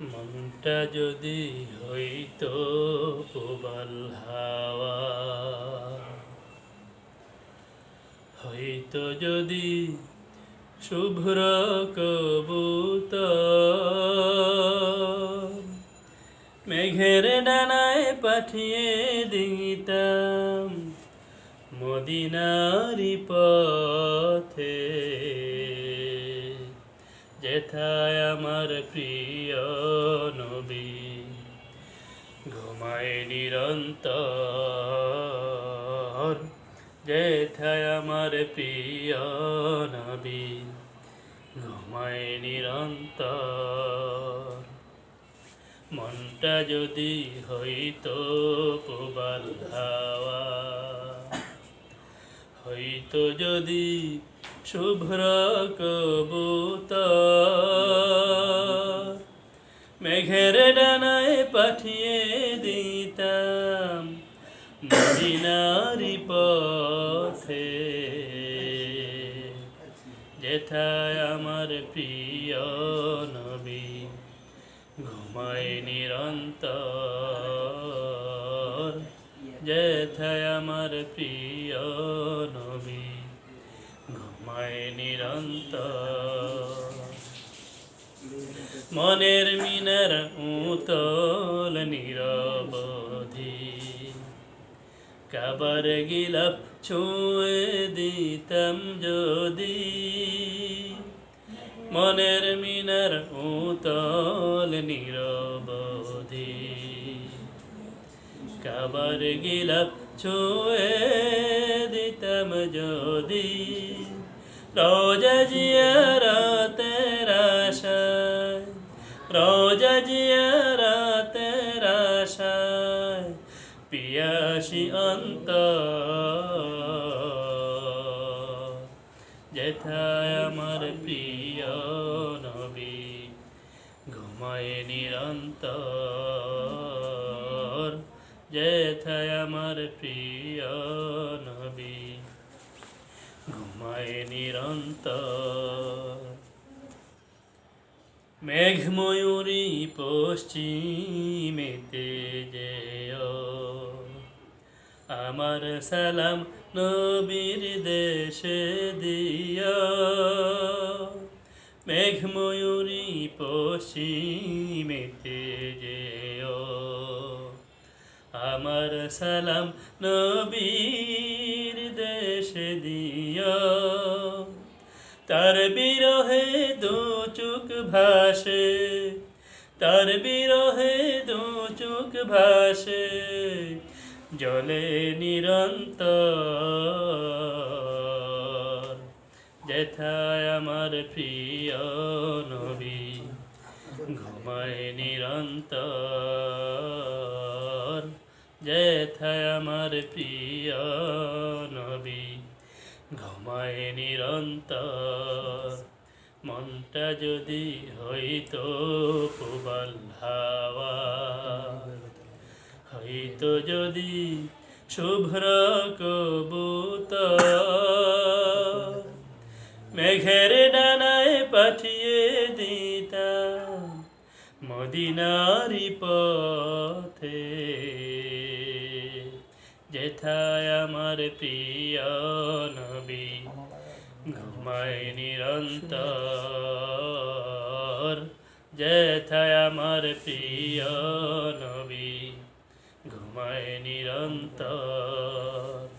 মনটা যদি হইতো প্রবল হাওয়া, হইতো যদি শুভ্র কবুতর, মেঘের ডানায় পাঠিয়ে দিতাম মদিনারি পথে। যেথায় আমার প্রিয় নবী, ঘুমায় নিরন্তর। যেথায় আমার প্রিয় নবী, ঘুমায় নিরন্তর। মনটা যদি হইতো প্রবাল হাওয়া, হইতো যদি শুভ্র কবুতর মেঘের ডানায় পাঠিয়ে দিতাম মদিনারি পথে যেথায় আমার প্রিয় নবী ঘুমায় নিরন্তর। যেথায় আমার প্রিয় নবী ঘুমায় নিরন্তর। মনের মিনার উতল নিরবধি। কাবার গিলাপ ছুঁয়ে দিতাম যদি। মনের মিনার উতল নিরবধি। কাবার গিলাপ ছুঁয়ে দিতাম যদি। রোজা জিয়ারাতের আশায় রোজা জিয়ারাতের আশায় পিয়াসি অন্তর। যেথায় আমার প্রিয় নবী ঘুমায় নিরন্তর। যেথায় আমার প্রিয় নবী ঘুমায় নিরন্তর। মেঘময়ূরী পশ্চিমেতে যেয় আমার সালাম নবীর দেশে দিয় মেঘময়ূরী পশ্চিমেতে যেয় আমার সালাম নবীর দিয় তার বিরহে দু চুক ভাসে, তার বিরহে দু চুক ভাসে জলে নিরন্তর। যেথায় আমার প্রিয় নবী, ঘুমায় নিরন্তর। যেথায় আমার প্রিয় ঘুমায় নিরন্তর। মনটা যদি হইতো প্রবল হইতো যদি শুভ্র কবুতর, মেঘের ডানায় পাঠিয়ে দিতাম মদিনারি পথে, যেথায় আমার প্রিয় ঘুমায় নিরন্তর। যেথায় আমার প্রিয় নবী ঘুমায় নিরন্তর।